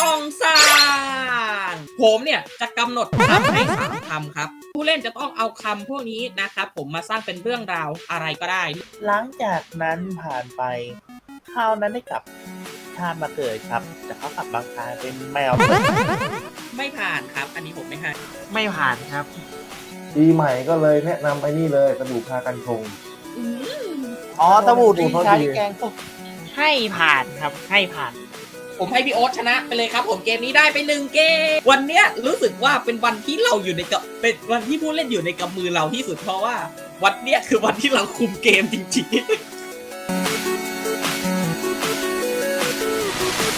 ต้องสร้างผมเนี่ยจะกำหนดคำให้สามคำครับ ผู้เล่นจะต้องเอาคำพวกนี้นะครับผมมาสร้างเป็นเรื่องราวอะไรก็ได้ หลังจากนั้นผ่านไปข้าวนั้นได้กลับชาติมาเกิดครับแต่เขากลับบางกลายเป็นแมว ไม่ผ่านครับ อันนี้ผมไม่ให้ไม่ผ่านครับ ปีใหม่ก็เลยแนะนำไปนี่เลยกระดูกคากันชง อ๋อสบู่ที่โทษทีใช้แกงส้มให้ผ่านครับ ให้ผ่าน ผมให้พี่โอ๊ตชนะไปเลยครับ ผมเกมนี้ได้ไปหนึ่งเกม วันเนี้ยรู้สึกว่าเป็นวันที่เราอยู่ในกับเป็นวันที่ผู้เล่นอยู่ในกำมือเราที่สุดเพราะว่า วันเนี้ยคือวันที่เราคุมเกมจริงๆ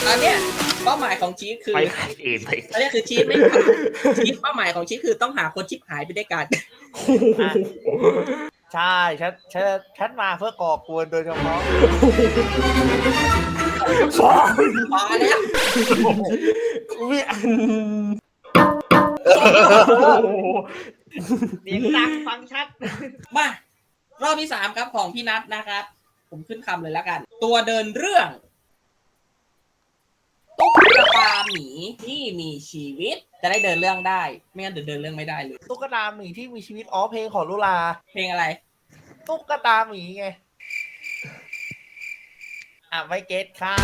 อันเนี้ยเป้าหมายของชีสคือไปขายเองไปอันเนี้ยคือชีสไม่ผ่านชีสเป้าหมายของชีสคือต้องหาคนชิปหายไปด้วยกัน ใช่ฉันฉันฉันมาเพื่อก่อกวนโดยเฉพาะ พอแล้ววิอันเสียงดังฟังชัด มารอบที่สามครับของพี่นัทนะครับ ผมขึ้นคำเลยแล้วกัน ตัวเดินเรื่องตุ๊กตาหมีที่มีชีวิต จะได้เดินเรื่องได้ ไม่งั้นเดี๋ยวเดินเรื่องไม่ได้เลยตุ๊กตาหมีที่มีชีวิตอ๋อเพลงของลุลา เพลงอะไร ตุ๊กตาหมีไง อะไม่เก็ตค่ะ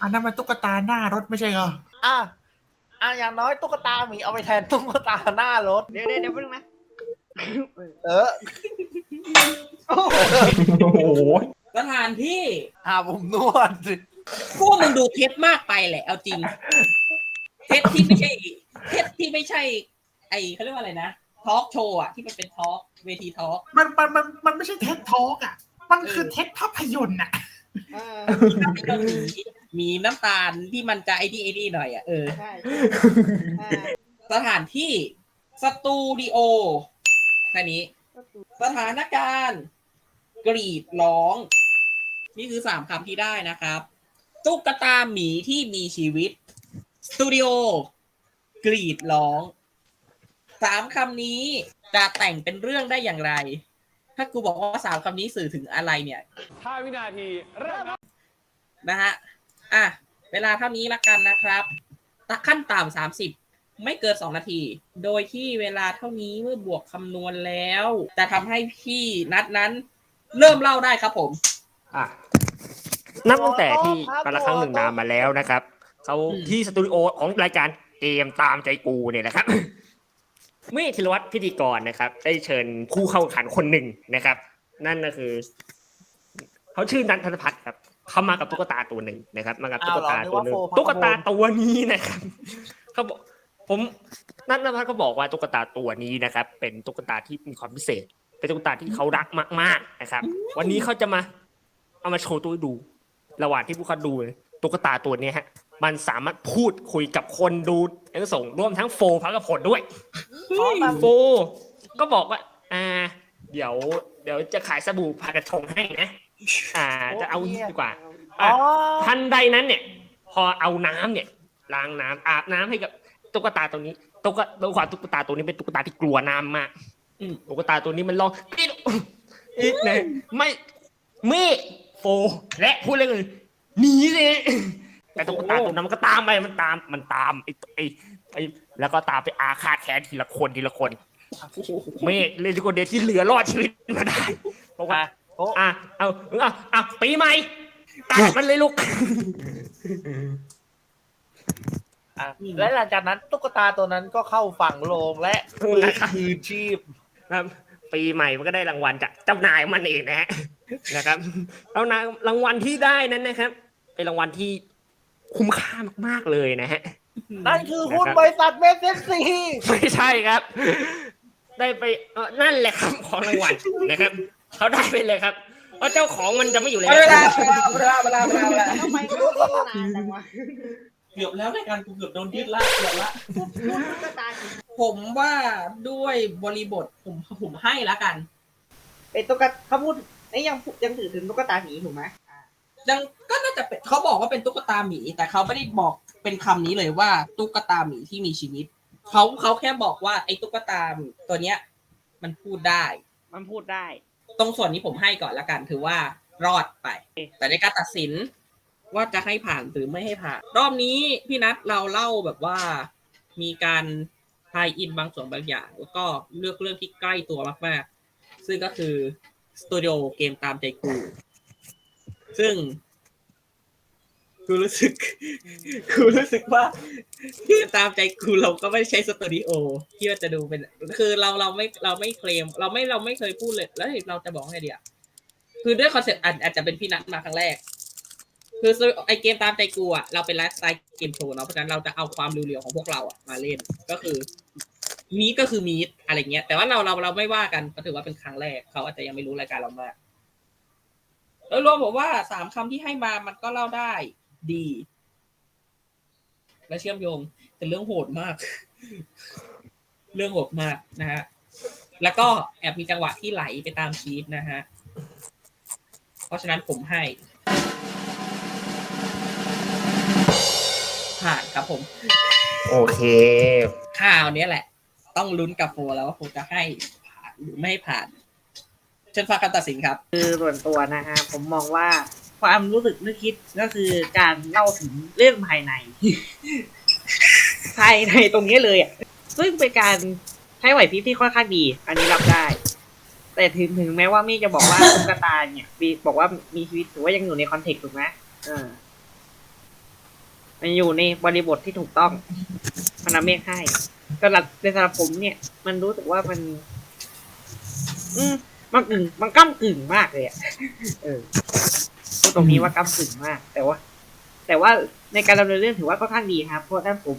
อันนั้นมันตุ๊กตาหน้ารถไม่ใช่เหรออะอะอย่างน้อยตุ๊กตาหมีเอาไปแทนตุ๊กตาหน้ารถ เดี๋ยวเดี๋ยวเดี๋ยวเพิ่งนะเออโอ้โหสถานที่หาผมนวดสิพวกมึงดูเทปมากไปแหละ เอาจริง เทปที่ไม่ใช่ เทปที่ไม่ใช่ ไอเขาเรียกว่าอะไรนะทอล์กโชว์อะที่มันเป็นทอล์กเวทีทอล์กมันมันมันมันไม่ใช่เท็ดทอกอะ มันคือเท็ดภาพยนตร์อะเออมีน้ำตาลที่มันจะไอ้ที่ไอ้นี่หน่อยอะเออใช่อ่าสถานที่สตูดิโอแค่นี้ สถานการณ์ กรีดร้อง นี่คือสามคำที่ได้นะครับ ตุ๊กตาหมีที่มีชีวิต สตูดิโอ กรีดร้อง สามคำนี้จะแต่งเป็นเรื่องได้อย่างไร ถ้ากูบอกว่าสามคำนี้สื่อถึงอะไรเนี่ย5วินาทีเริ่มครับนะฮะอะเวลาเท่านี้ละกันนะครับขั้นต่ำสามสิบไม่เกินสองนาที โดยที่เวลาเท่านี้เมื่อบวกคำนวณแล้วจะทำให้พี่นัดนั้น เริ่มเล่าได้ครับผม อะนับตั้งแต่ที่กาละครั้งหนึ่งนานมาแล้วนะครับเขาที่สตูดิโอของรายการเกมตามใจกูเนี่ยนะครับ เมื่อธีรวัตรพิธีกรนะครับ ได้เชิญผู้เข้าแข่งขันคนหนึ่งนะครับ นั่นก็คือเขาชื่อนันทพัฒน์ครับเขามากับตุ๊กตาตัวหนึ่งนะครับ มากับตุ๊กตาตัวหนึ่งอ้าวเหรอนึกว่าโฟร์พักตุ๊กตาตัวนี้นะครับเขาบอกผมนัทนภัทรก็บอกว่าตุ๊กตาตัวนี้นะครับ เป็นตุ๊กตาที่มีความพิเศษ เป็นตุ๊กตาที่เขารักมาก ๆนะครับ วันนี้เขาจะมาเอามาโชว์ตัวให้ดู ระหว่างที่พวกเขาดูเนี่ยตุ๊กตาตัวเนี้ยฮะ มันสามารถพูดคุยกับคนดูทั้งส่งร่วมทั้งโฟพักกับผลด้วย อ๋อตามโฟก็บอกว่า อ่า เดี๋ยว เดี๋ยวจะขายสบู่พากระชงให้นะ อ่า จะเอางี้ดีกว่าอ๋อทันใดนั้นเนี่ย พอเอาน้ำเนี่ยล้างน้ำอาบน้ำให้กับตุ๊กตาตัวนี้ตุ๊กตาตัวความตุ๊กตาตัวนี้เป็นตุ๊กตาที่กลัวน้ำมากอืมตุ๊กตาตัวนี้มันร้องอีกอีกนะไม่เมฆโฟและพูดเลยเลยหนีเลย แต่ตุ๊กตาตัวนั้นมันก็ตามไปมันตามมันตามไอ้ไอ้ไอ้แล้วก็ตามไปอาฆาตแค้นทีละคนทีละคนเมฆเลยทุกคนเดียวที่เหลือรอดชีวิตมาได้เพราะว่าโอ้อะเอาเอาเอาปีใหม่ตัดมันเลยลูกอะและหลังจากนั้นตุ๊กตาตัวนั้นก็เข้าฝั่งโลงและนะครับคืนชีพครับปีใหม่มันก็ได้รางวัลจากเจ้านายมันเองนะฮะนะครับแล้วนะรางวัลที่ได้นั้นนะครับ เป็นรางวัลที่ คุ้มค่ามากๆเลยนะฮะ นั่นคือหุ้นนะครับบริษัทเมสเซนซีไม่ใช่ครับ ได้ไปเอ่อนั่นแหละครับของรางวัลนะครับ เขาได้ไปเลยครับเพราะเจ้าของมันจะไม่อยู่เลยเวลาเวลาเวลาเวลาเวลาเวลาทำไมก็ต้องนานจังวะเกือบแล้วรายการกูเกือบโดนยึดละเกือบละ พูดตุ๊กตาสีผมว่าด้วยบริบทผมผมให้ละกัน เป็นตุ๊กตาเขาพูดไอ้ยยังพูดยังถือถึงตุ๊กตาหมีถูกไหมอ่า ยังก็น่าจะเป็นเขาบอกว่าเป็นตุ๊กตาหมี แต่เขาไม่ได้บอกเป็นคำนี้เลยว่า ตุ๊กตาหมีที่มีชีวิตเขาเขาแค่บอกว่าไอ้ตุ๊กตาหมีตัวเนี้ย มันพูดได้ มันพูดได้ ตรงส่วนนี้ผมให้ก่อนละกัน ถือว่ารอดไป แต่ในการตัดสินว่าจะให้ผ่านหรือไม่ให้ผ่าน รอบนี้พี่นัทเราเล่าแบบว่ามีการทายอินบางส่วนบางอย่าง แล้วก็เลือกเรื่องที่ใกล้ตัวมากๆ ซึ่งก็คือสตูดิโอเกมตามใจกู ซึ่งกูรู้สึก กูรู้สึกว่าเกมตามใจกูเราก็ไม่ใช่สตูดิโอที่ว่าจะดูเป็น คือเราเราไม่เราไม่เคลม เราไม่เราไม่เคยพูดเลยแล้วเราจะบอกไงดีอะคือด้วยคอนเซ็ปต์อาจจะเป็นพี่นัทมาครั้งแรก คือไอเกมตามใจกูอะเราเป็นไลฟ์สไตล์เกมโชว์เนาะเพราะฉะนั้นเราจะเอาความเรียวๆของพวกเราอะมาเล่นก็คือมีก็คือมีดอะไรเงี้ย แต่ว่าเราเราเราไม่ว่ากันก็ถือว่าเป็นครั้งแรกเขาอาจจะยังไม่รู้รายการเรามาก โดยรวมผมว่าสามคำที่ให้มามันก็เล่าได้ดี และเชื่อมโยง แต่เรื่องโหดมาก เรื่องโหดมากนะฮะแล้วก็แอบมีจังหวะที่ไหลไปตามชีฟนะฮะ เพราะฉะนั้นผมให้ ผ่านครับผม โอเคข่าวเนี้ยแหละ ต้องลุ้นกับโฟแล้วว่าโฟจะให้ผ่านหรือไม่ให้ผ่าน เชิญฟังคำตัดสินครับ คือส่วนตัวนะฮะผมมองว่าความรู้สึกนึกคิดก็คือการเล่าถึงเรื่องภายใน ภายในตรงนี้เลยอะซึ่งเป็นการใช้ไหวพริบที่ค่อนข้างดี อันนี้รับได้ แต่ถึงถึงแม้ว่ามี่จะบอกว่าตุ๊กตาเนี่ยมีบอกว่ามีชีวิตถือว่ายังอยู่ในคอนเทกต์ถูกไหมเออมันอยู่ในบริบทที่ถูกต้องมันนำเมฆให้สำหรับในสำหรับผมเนี่ย มันรู้สึกว่ามัน อืม มันกึ่งมันก้ากึ่งมากเลยอะเออพูดตรงนี้ว่าก้ากึ่งมาก แต่ว่า แต่ว่าในการดำเนินเรื่องถือว่าค่อนข้างดีครับเพราะฉะนั้นผม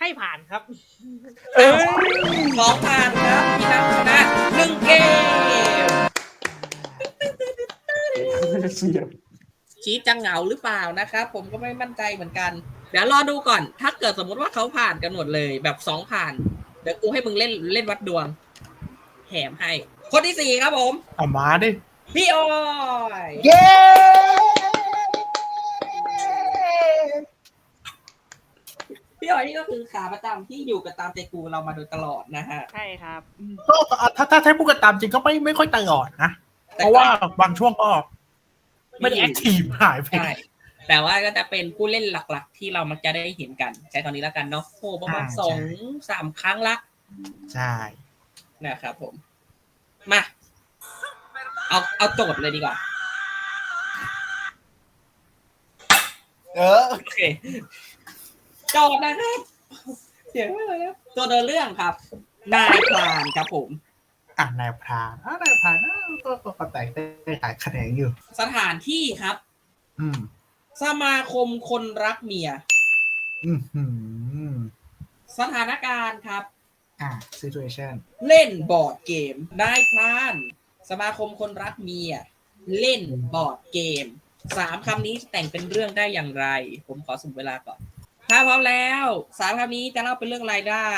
ให้ผ่านครับสองผ่านครับพี่นัทชนะหนึ่งเกมชีฟจะเหงาหรือเปล่านะครับ ผมก็ไม่มั่นใจเหมือนกัน เดี๋ยวรอดูก่อน ถ้าเกิดสมมุติว่าเขาผ่านกันหมดเลย แบบสองผ่าน เดี๋ยวกูให้มึงเล่นเล่นวัดดวงแถมให้ คนที่สี่ครับผมเอามาดิ พี่ออยเย้พี่ออยนี่ก็คือขาประจำที่อยู่กับตามใจกูเรามาโดยตลอดนะฮะ ใช่ครับ ก็ถ้าถ้าถ้าพูดกันตามจริงก็ไม่ไม่ค่อยตลอดนะแต่เพราะว่าบางช่วงก็ไม่ได้ไม่แออยู่คทีฟหายไป ใช่ แต่ว่าก็จะเป็นผู้เล่นหลักๆ ที่เรามักจะได้เห็นกัน ใช้ตอนนี้แล้วกันเนาะโอ้ประมาณอ่าสองใช่สามครั้งละ ใช่นะครับผม มา เอาเอาโจทย์เลยดีกว่า เออโอเคโจทย์นะครับเสียงไม่เลยแล้วตัวเดินเรื่องครับ นายพรานครับผม อ่านายพรานอ่านายพรานอะก็ก็ก็แต่งได้หลายคะแนนอยู่ สถานที่ครับ อืม สมาคมคนรักเมีย อืมอืมสถานการณ์ครับ อ่า situation เล่นบอร์ดเกมนายพราน สมาคมคนรักเมีย เล่นบอร์ดเกมสามคำนี้แต่งเป็นเรื่องได้อย่างไร ผมขอสุ่มเวลาก่อน ถ้าพร้อมแล้วสามคำนี้จะเล่าเป็นเรื่องอะไรได้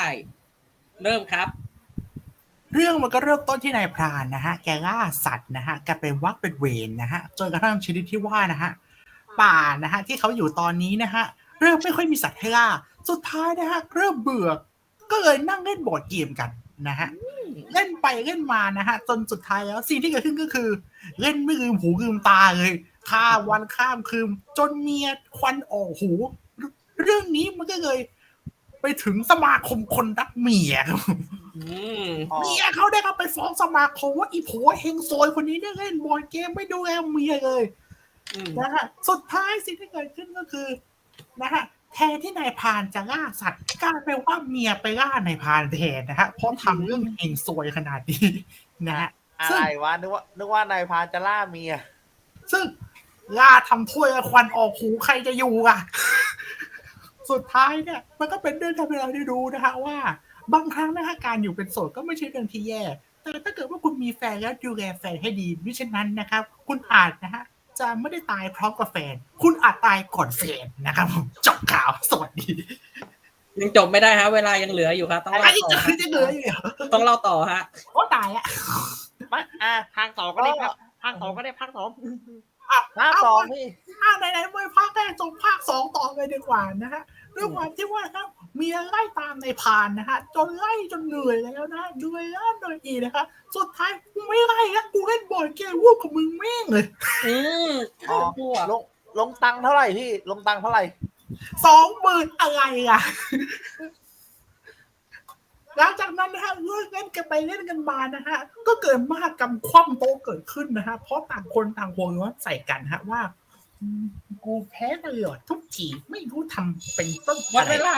เริ่มครับ เรื่องมันก็เริ่มต้นที่นายพรานนะฮะ แกล่าสัตว์นะฮะ แกเป็นวักเป็นเวรนะฮะ จนกระทั่งชนิดที่ว่านะฮะ ป่านะฮะที่เขาอยู่ตอนนี้นะฮะเริ่มไม่ค่อยมีสัตว์ให้ล่าสุดท้ายนะฮะเริ่มเบื่อก็เลยนั่งเล่นบอร์ดเกมกันนะฮะเล่นไปเล่นมานะฮะจนสุดท้ายแล้วสิ่งที่เกิดขึ้นก็คือ เล่นไม่ลืมหูลืมตาเลยข้ามวันข้ามคืนจนเมียควันออกหู เรื่องนี้มันก็เลย ไปถึงสมาคมคนรักเมียครับอืมเมียเขาได้ครับไปฟ้องสมาคมว่าอีผัวเฮงซวยคนนี้เนี่ยเล่นบอร์ดเกมไม่ดูแลเมียเลยอืม นะฮะสุดท้ายสิ่งที่เกิดขึ้นก็คือนะฮะแทนที่นายพรานจะล่าสัตว์กลายเป็นว่าเมียไปล่านายพรานแทนนะฮะเพราะทำเรื่องเฮงซวยขนาดนี้นะฮะอะไรวะนึกว่านึกว่านายพรานจะล่าเมีย ซึ่งล่าทำถ้วยควันออกหูใครจะอยู่อะ สุดท้ายเนี่ย มันก็เป็นเรื่องทำให้เราได้รู้นะฮะว่า บางครั้งนะฮะการอยู่เป็นโสดก็ไม่ใช่เรื่องที่แย่ แต่ถ้าเกิดว่าคุณมีแฟนแล้วดูแลแฟนให้ดีมิฉะนั้นนะครับ คุณอาจนะฮะ จะไม่ได้ตายพร้อมกับแฟน คุณอาจตายก่อนแฟนนะครับผมจบข่าวสวัสดี ยังจบไม่ได้ฮะ เวลายังเหลืออยู่ครับ ต้องอัเล่านนี้ต่จะอคือจะเหลืออยู่เหรอต้องเล่าต่อฮะโอ้ตายอะไม่อะทางสองก็ได้ครับภาคสองก็ได้ภาคสองหน้าสองพี่อ่าไหนๆเมื่อภาคแรกจบภาคสองต่อเลยดีกว่านะฮะ ด้วยความที่ว่าครับเมียไล่ตามในพานนะฮะจนไล่จนเหนื่อยแล้วนะเหนื่อยแล้วเหนื่อยอีกนะคะสุดท้ายกูไม่ไล่แล้วกูเล่นบอร์ดเกมวูบกับมึงแม่งเลย อืมอ๋อพวกลงลงตังค์เท่าไหร่พี่ลงตังค์เท่าไหร่สองหมื่นอะไรอะหลังจากนั้นนะฮะเลิกเล่นกันไปเล่นกันมานะฮะก็เกิดมากกรรมคว่ำโต๊ะเกิดขึ้นนะฮะเพราะต่างคนต่างโวยว่าใส่กันฮะว่าอืม กูแพ้ตลอดทุกทีไม่รู้ทำเป็นต้นหมดเวลา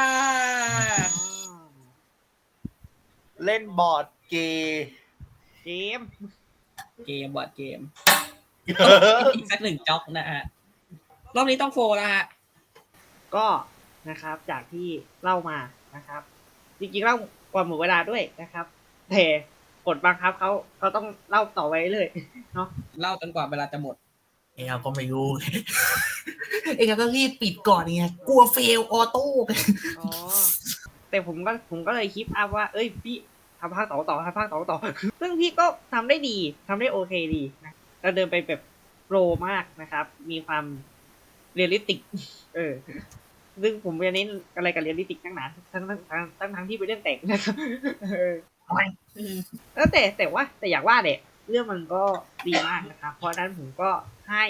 เล่นบอร์ดเกมเกมเกมบอร์ดเกมอีกสักหนึ่งจ็อกนะฮะรอบนี้ต้องโฟร์นะฮะก็นะครับจากที่เล่ามานะครับ จริงๆเล่าก่อนหมดเวลาด้วยนะครับแต่กฎบังคับเขาเขาต้องเล่าต่อไว้เลยเล่าจนกว่าเวลาจะหมด เอยก็ไม่รู้เอยก็รีบปิดก่อนไงกลัวเฟลออโต้อ๋อแต่ผมก็ผมก็เลยคิดอัพว่า เอ้ยพี่ทำภาคต่อต่อทำภาคต่อต่อ ซึ่งพี่ก็ทำได้ดีทำได้โอเคดีนะเราเดินไปแบบโปรมากนะครับ มีความเรียลลิติก เออ ซึ่งผมจะเน้นอะไรกับเรียลลิติกทั้งหนาทั้งทั้งทั้งทั้งทั้งที่ไปเล่นแต่งนะครับเออแล้วแต่แต่ว่าแต่อยากว่าเนี่ย เรื่องมันก็ดีมากนะครับ เพราะฉะนั้นผมก็ให้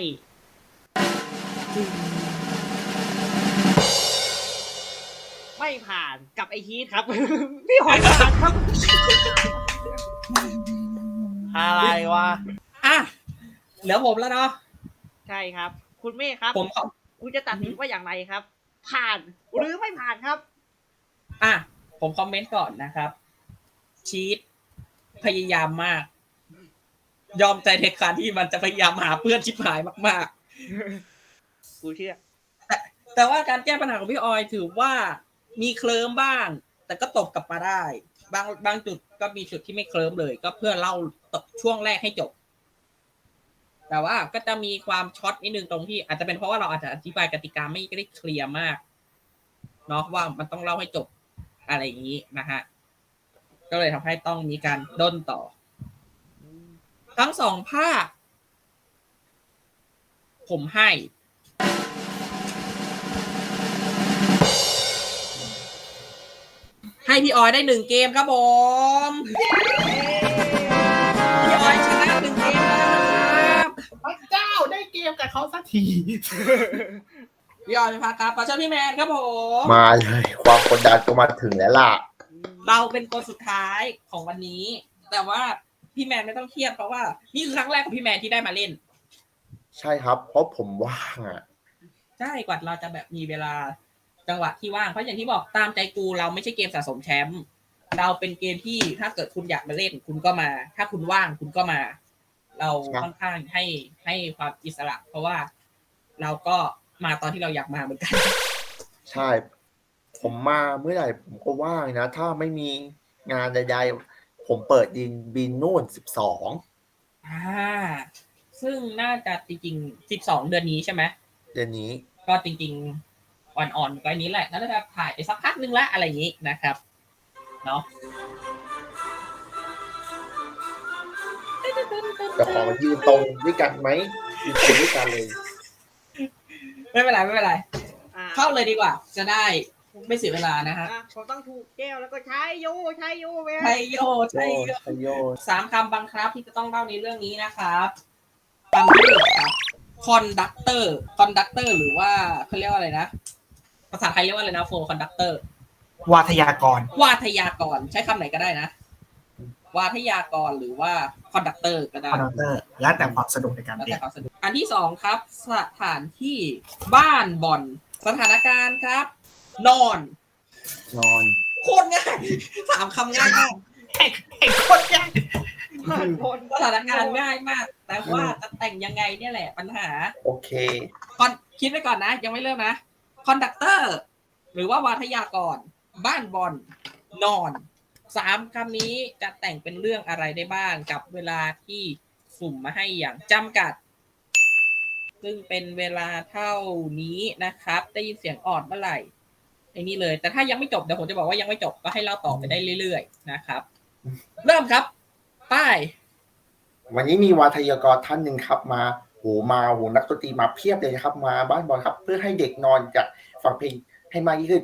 ไม่ผ่านกับไอฮีทครับ พี่หอยผ่านครับ อะไรวะ อะ เหลือผมแล้วเนาะ ใช่ครับ คุณเมฆครับ ผมขอคุณจะตัดสินว่าอย่างไรครับ ผ่านหรือไม่ผ่านครับ อะ ผมคอมเมนต์ก่อนนะครับ ชีตพยายามมาก ยอมใจในการที่มันจะพยายามหาเพื่อนชิบหายมากกูเชื่อๆแต่ว่าการแก้ปัญหาของพี่ออยถือว่ามีเคลิ้มบ้าง แต่ก็ตบกลับมาได้ บางบางจุดก็มีจุดที่ไม่เคลิ้มเลย ก็เพื่อเล่าช่วงแรกให้จบ แต่ว่าก็จะมีความช็อตนิดนึงตรงที่ อาจจะเป็นเพราะว่าเราอาจจะอธิบายกติกาไม่ได้เคลียร์มากเนาะว่ามันต้องเล่าให้จบอะไรอย่างนี้นะฮะ ก็เลยทำให้ต้องมีการด้นต่อ ทั้งสองภาค ผมให้ ให้พี่ออยได้หนึ่งเกมครับผม พี่ออยชนะหนึ่งเกมแล้วนะครับพระเจ้าได้เกมกับเขาสักที พี่ออยพาครับขอเชิญพี่แมนครับผม มาเลยความกดดันก็มาถึงแล้วล่ะ เราเป็นคนสุดท้ายของวันนี้ แต่ว่า พี่แมนไม่ต้องเครียดเพราะว่า นี่คือครั้งแรกของพี่แมนที่ได้มาเล่น ใช่ครับ เพราะผมว่างอะใช่กว่าเราจะแบบมีเวลาจังหวะที่ว่างเพราะอย่างที่บอกตามใจกูเราไม่ใช่เกมสะสมแชมป์เราเป็นเกมที่ถ้าเกิดคุณอยากมาเล่นคุณก็มา ถ้าคุณว่างคุณก็มา เราครับค่อนข้างให้ให้ความอิสระ เพราะว่าเราก็มาตอนที่เราอยากมาเหมือนกัน ใช่ ผมมาเมื่อไหร่ผมก็ว่างนะ ถ้าไม่มีงานใดๆ ผมเปิดดินบินนู่นสิบสองอ่าซึ่งน่าจะจริงๆสิบสองเดือนนี้ใช่ไหมเดือนนี้ ก็จริงๆอ่อนๆก็อันนี้แหละน่าจะถ่ายไปสักพักนึงละอะไรอย่างนี้นะครับเนาะจะขอมายืนตรงด้วยกันไหมยืนตรงด้วยกันเลย ไม่เป็นไรไม่เป็นไรอ่าเข้าเลยดีกว่า จะได้ ไม่เสียเวลานะฮะอะผมต้องถูกแก้วแล้วก็ใช้โยใช้โยไปไทยโยไทยโยชัยโยสามคำบังคับที่จะต้องเล่าในเรื่องนี้นะครับคำที่หนึ่งครับคอนดักเตอร์คอนดักเตอร์หรือว่าเขาเรียกว่าอะไรนะ ภาษาไทยเรียกว่าอะไรนะโฟคอนดักเตอร์ วาทยากร วาทยากรใช้คำไหนก็ได้นะ วาทยากรหรือว่าคอนดักเตอร์ก็ได้ คอนดักเตอร์ แล้วแต่ความสะดวกในการแล้วเรียแต่นความสะดวกอันที่สองครับ สถานที่บ้านบ่อน สถานการณ์ครับ นอน นอน โคตรง่ายสามคำง่ายมากไอ้ไอ้คนยากผ่านพ้นสถานการณ์ง่ายมาก แต่ว่าจะแต่งยังไงเนี่ยแหละปัญหา โอเคคอนคิดไว้ก่อนนะ ยังไม่เริ่มนะ คอนดักเตอร์ หรือว่าวาทยากร บ้านบอลนอนสามคำนี้จะแต่งเป็นเรื่องอะไรได้บ้างกับเวลาที่สุ่มมาให้อย่างจำกัด ซึ่งเป็นเวลาเท่านี้นะครับ ได้ยินเสียงออดเมื่อไหร่ ไอ้นี่เลย แต่ถ้ายังไม่จบเดี๋ยวผมจะบอกว่ายังไม่จบก็ให้เล่าต่อไปได้เรื่อยๆนะครับ เริ่มครับป้ายวันนี้มีวาทยากรท่านหนึ่งครับมาโหมาโหนักดนตรีมาเพียบเลยครับ มาบ้านบอลครับ เพื่อให้เด็กนอนจากฟังเพลงให้มากยิ่งขึ้น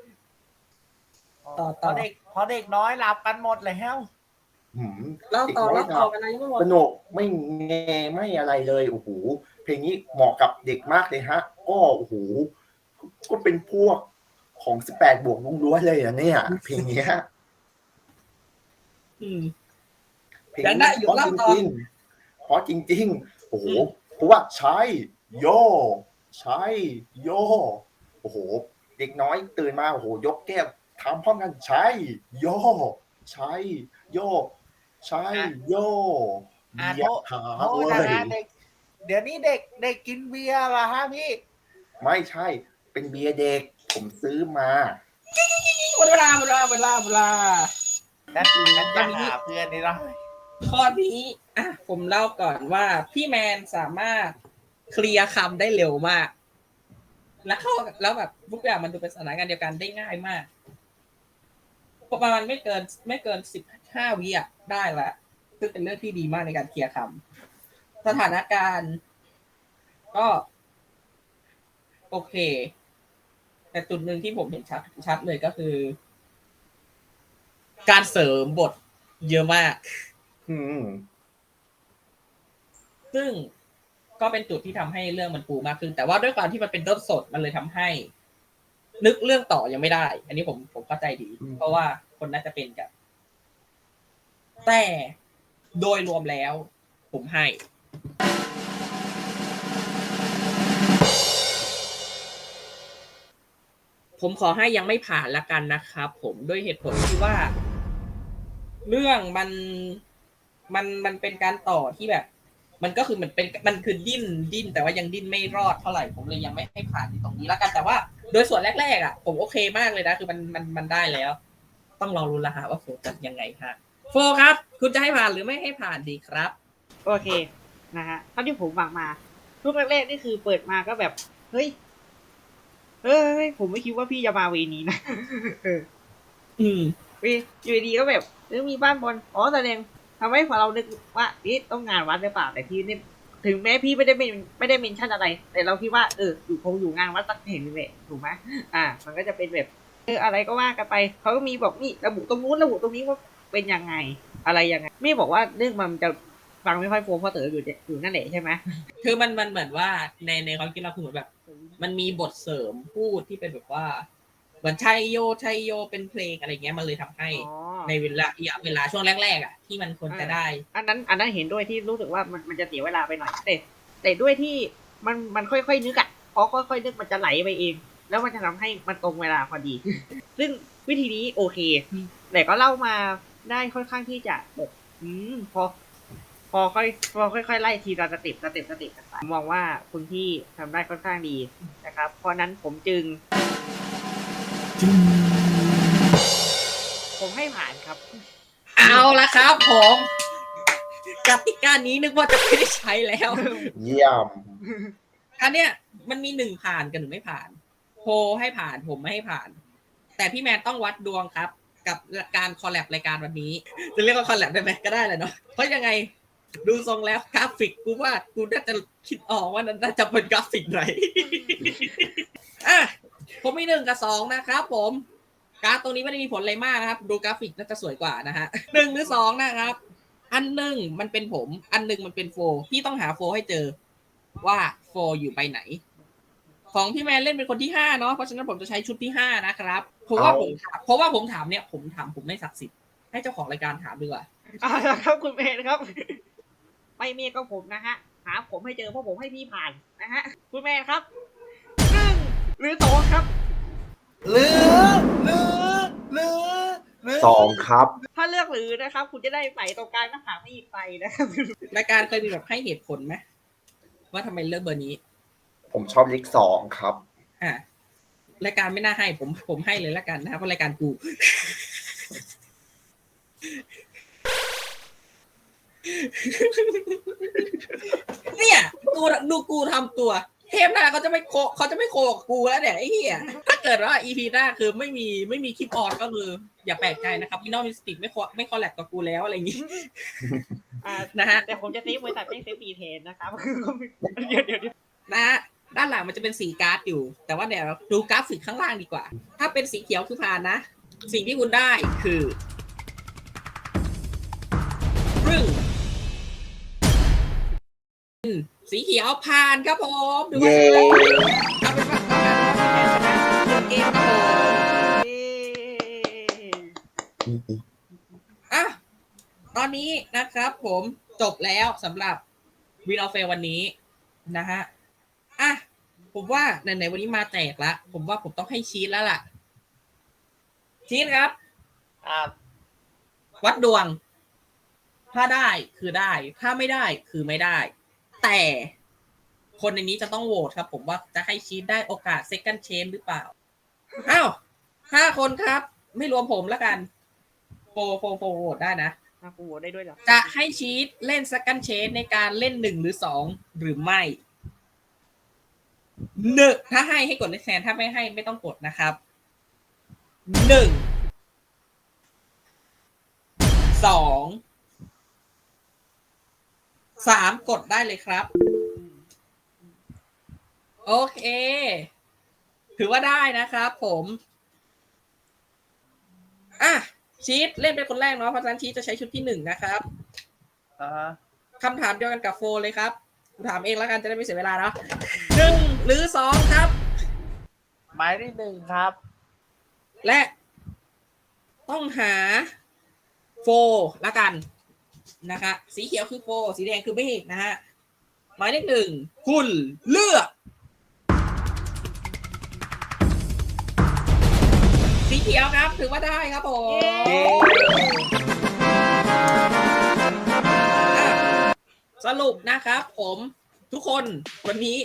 อพอเด็กพอเด็กน้อยหลับกันหมดแล้วหืมเล่าต่อเล่าต่อไปนะยังไม่หมดสนุกไม่แงไม่อะไรเลยโอ้โหเพลงนี้เหมาะกับเด็กมากเลยฮะ ก็โอ้โหก็เป็นพวกของสิบแปดบวกล้วนๆเลยอะเนี่ย เพลงเนี้ยอืม เพลงยังได้นี้อยู่เพราะเล่าจต่อ ริงๆเพราะจริง ๆ โอ้โหอืมเพราะว่าใช้โยใช้โยโอ้โห เด็กน้อยตื่นมาโอ้โหยกแก้ว ทำพร้อมกันใช้โยใช้โยใช้โยอะเหยียบขาโทษเว้นะยฮะเด็กเดี๋ยวนี้เด็กเด็กกินเบียร์เหรอฮะพี่ไม่ใช่ เป็นเบียร์เด็ก ผมซื้อมาหมดเวลาหมดเวลาหมดเวลาหมดเวลา นั่นนั่นจะหาเพื่อนนี่ละข้อนี้อะผมเล่าก่อนว่าพี่แมนสามารถเคลียร์คำได้เร็วมาก แล้วเข้าแล้วแบบทุกอย่างมันดูเป็นสถานการณ์เดียวกันได้ง่ายมาก ประมาณไม่เกินไม่เกินสิบห้าวิอะได้ละซึ่งเป็นเรื่องที่ดีมากในการเคลียร์คำสถานการณ์ ก็ โอเค แต่จุดหนึ่งที่ผมเห็นชัดชัดเลยก็คือ การเสริมบทเยอะมาก อืม ซึ่งก็เป็นจุดที่ทำให้เรื่องมันปูมากขึ้น แต่ว่าด้วยความที่มันเป็นต้นสดมันเลยทำให้ นึกเรื่องต่อยังไม่ได้ อันนี้ผมผมเข้าใจดีอืมเพราะว่าคนน่าจะเป็นกัน แต่โดยรวมแล้ว ผมให้ ผมขอให้ยังไม่ผ่านละกันนะครับผมด้วยเหตุผลที่ว่า เรื่องมันมันมันเป็นการต่อที่แบบ มันก็คือมันเป็นมันคือดิ้นดิ้นแต่ว่ายังดิ้นไม่รอดเท่าไหร่ผมเลยยังไม่ให้ผ่านในตรงนี้ละกันแต่ว่า โดยส่วนแรกๆอะผมโอเคมากเลยนะ คือมันมันมันได้แล้ว ต้องรอรุ้นละฮะว่าโฟจะยังไงฮะโฟครับ คุณจะให้ผ่านหรือไม่ให้ผ่านดีครับ โอเคนะฮะเท่าที่ผมฟังมารูปแรกๆนี่คือเปิดมาก็แบบ เฮ้ยเฮ้ยผมไม่คิดว่าพี่จะมาเวนี้นะเอออืมเวยอยู่ดีๆก็แบบเออมีบ้านบอลอ๋อแสดงทำให้พอเรานึกว่านี่ต้องงานวัดหรือเปล่าแต่พี่นี่ ถึงแม้พี่ไม่ได้เป็นไม่ได้เมนชั่นอะไร แต่เราคิดว่าเอออยู่คงอยู่งานวัดสักแห่งนึงแหละถูกไหมอ่า มันก็จะเป็นแบบเอออะไรก็ว่ากันไปเขาก็มีบอกนี่ระบุตรงนู้นระบุตรงนี้ว่าเป็นยังไงอะไรยังไงไม่บอกว่าเรื่องมันจะฟังไม่ค่อยโฟมเพราะเต๋ออยู่อยู่นั่นแหละใช่ไหมคือมันมันเหมือนว่าในในความคิดเราคือเหมือนแบบ มันมีบทเสริมพูดที่เป็นแบบว่า เหมือนชัยโยชัยโยเป็นเพลงอะไรเงี้ยมันเลยทำให้อ๋อในเวลาเวลาช่วงแรกๆอะที่มันควรจะได้ อันนั้น อันนั้นเห็นด้วยที่รู้สึกว่ามันมันจะเสียเวลาไปหน่อยแต่แต่ด้วยที่มันมันค่อยๆนึกอะพอค่อยๆนึกมันจะไหลไปเอง แล้วมันจะทำให้มันตรงเวลาพอดี ซึ่งวิธีนี้โอเค แต่ก็เล่ามาได้ค่อนข้างที่จะแบบอืมพอ พอค่อยพอค่อยๆไล่ทีละสเต็ปสเต็ปสเต็ปกันไปผมมองว่าคุณพี่ทำได้ค่อนข้างดีนะครับ เพราะนั้นผมจึง ผมให้ผ่านครับ เอาละครับผมกติกานี้นึกว่าจะไม่ได้ใช้แล้วเยี่ยมอันเนี้ยมันมีหนึ่งผ่านกับหนึ่งไม่ผ่าน โพลให้ผ่านผมไม่ให้ผ่าน แต่พี่แมนต้องวัดดวงครับ กับการคอลแลบรายการวันนี้ จะเรียกว่าคอลแลบได้ไหมก็ได้แหละเนาะเพราะยังไงดูทรงแล้วกราฟิกกูว่ากูน่าจะคิดออกว่าน่าจะเป็นกราฟิกไหนอะ ผมมีหนึ่งกับสองนะครับผมการ์ดตรงนี้ไม่ได้มีผลอะไรมากนะครับ ดูกราฟิกน่าจะสวยกว่านะฮะหนึ่งหรือสองนะครับ อันหนึ่งมันเป็นผม อันหนึ่งมันเป็นโฟพี่ต้องหาโฟให้เจอว่าโฟอยู่ไปไหน ของพี่แมนเล่นเป็นคนที่ห้าเนาะเพราะฉะนั้นผมจะใช้ชุดที่ห้านะครับเพราะว่าเอาผมถามเพราะว่าผมถามเนี่ย ผมถามผมไม่ศักดิ์สิทธิ์ให้เจ้าของรายการถามดีกว่าเอ่าละครับคุณเมย์นะครับไม่เมย์ก็ผมนะฮะหาผมให้เจอเพราะผมให้พี่ผ่านนะฮะคุณเมย์ครับ หนึ่งหรือสองครับหรือหรือหรือสองครับ ถ้าเลือกหรือนะครับ คุณจะได้ไปตรงกลางหน้าผากไม่อีกไปนะครับรายการเคยมีแบบให้เหตุผลไหมว่าทำไมเลือกเบอร์นี้ ผมชอบเลขสองครับ อะรายการไม่น่าให้ผมผมให้เลยละกันนะครับเพราะรายการกู เนี่ยกูดูกูทำตัว เทปหน้าเขาจะไม่โคเขาจะไม่โคกับกูแล้วเนี่ยไอ้เหี้ยถ้าเกิดว่าอีพีหน้าคือไม่มีไม่มีคลิปออนก็คือ อย่าแปลกใจนะครับพี่น้องมิสติกไม่คอไม่คอลแลบกับกูแล้วอะไรอย่างงี้ อ่านะฮะ แต่ผมจะซื้อบริษัทไม่ซื้อปีเทนนะครับคือก็ไม่เดี๋ยวเดี๋ยวเดี๋ยวนะฮะด้านหลังมันจะเป็นสีการ์ดอยู่ แต่ว่าเดี๋ยวดูกราฟิกข้างล่างดีกว่า ถ้าเป็นสีเขียวคือผ่านนะ สิ่งที่คุณได้คือรึ่ง สีเขียวผ่านครับผมดูว่าเย้เอาเป็นว่าเอาเป็นว่าคะแนนชนะเกมครับผมเย้อะตอนนี้นะครับผมจบแล้วสำหรับวีนอเฟลวันนี้นะฮะอะผมว่าไหนๆวันนี้มาแตกละผมว่าผมต้องให้ชีสแล้วล่ะ ชีสครับ ครับ วัดดวง ถ้าได้คือได้ ถ้าไม่ได้คือไม่ได้ แต่คนในนี้จะต้องโหวตครับ ผมว่าจะให้ชีสได้โอกาส second chance หรือเปล่า อ้าวห้าคนครับ ไม่รวมผมแล้วกันโฟโฟโฟโหวตได้นะ อะกูโหวตได้ด้วยเหรอจะให้ชีสเล่น second chance ในการเล่นหนึ่งหรือสองหรือไม่หนึ่งถ้าให้ให้กดเลขแทนถ้าไม่ให้ไม่ต้องกดนะครับหนึ่งสอง สามกดได้เลยครับ โอเค ถือว่าได้นะครับผมอะชีสเล่นเป็นคนแรกเนาะเพราะฉะนั้นชีสจะใช้ชุดที่หนึ่งนะครับอ่าฮะคำถามเดียวกันกับโฟเลยครับกูถามเองแล้วกันจะได้ไม่เสียเวลาเนาะหนึ่งหรือสองครับ หมายเลขหนึ่งครับ และ ต้องหาโฟละกัน นะคะ สีเขียวคือโฟสีแดงคือเมฆนะฮะหมายเลขหนึ่งคุณเลือก สีเขียวครับถือว่าได้ครับผมอะสรุปนะครับผมทุกคนวันนี้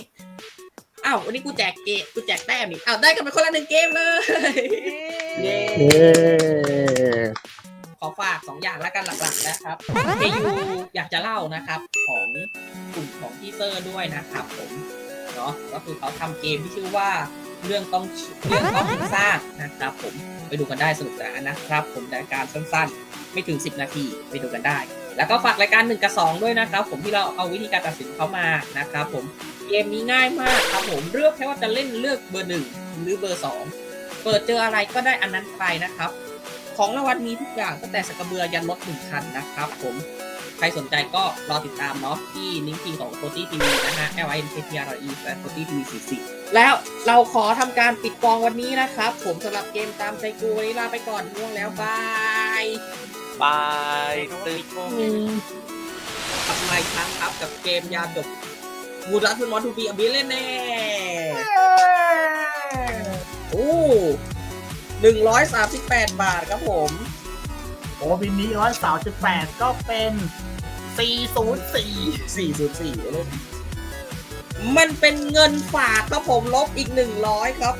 อ้าววันนี้กูแจกเกมกูแจกแต้มนี่อ้าวได้กันไปคนละหนึ่งเกมเลย เย้ข อฝากสองอย่างแล้วกันหลักๆนะครับเฮยูอยากจะเล่านะครับของกลุ่มของทีเซอร์ด้วยนะครับผมเนาะก็คือเขาทำเกมที่ชื่อว่าเรื่องต้องเรื่องต้องถึงสร้างนะครับ ผมไปดูกันได้สนุกสนานนะครับ ผมรายการสั้นๆ ไม่ถึง 10 นาทีไปดูกันได้ แล้วก็ฝากรายการ1กับ2ด้วยนะครับ ผมที่เราเอาวิธีการตัดสินเขามานะครับ ผมเกมนี้ง่ายมากครับผมเลือกแค่ว่าจะเล่นเลือกเบอร์หนึ่งหรือเบอร์สองเปิดเจออะไรก็ได้อันนั้นไปนะครับ ของรางวัลมีทุกอย่างตั้งแต่สกกระเบือยันรถหนึ่งคันนะครับผมใครสนใจก็รอติดตามเนาะที่ลิงก์ทีของโ o ตี้ทีวีนะฮะ L I N K T R E และโ o ตี้ทีวีสี่สิแล้วเราขอทำการปิดกองวันนี้นะครับ ผมสำหรับเกมตามใจกูวันนี้ลาไปก่อนง่วงแล้วบายบายตื่นกลับมาอีกครั้งครับกับเกมยาจบมูรัสเป็นมอนทูบีอบิเล่นแน่โอ้ หนึ่งร้อยสามสิบแปดบาทครับผม โอ้บินนี้ร้อยสาวจุดแปดก็เป็นสี่ศูนย์สี่สี่ศูนย์สี่มันเป็นเงินฝากครับผมลบอีกหนึ่งร้อยครับ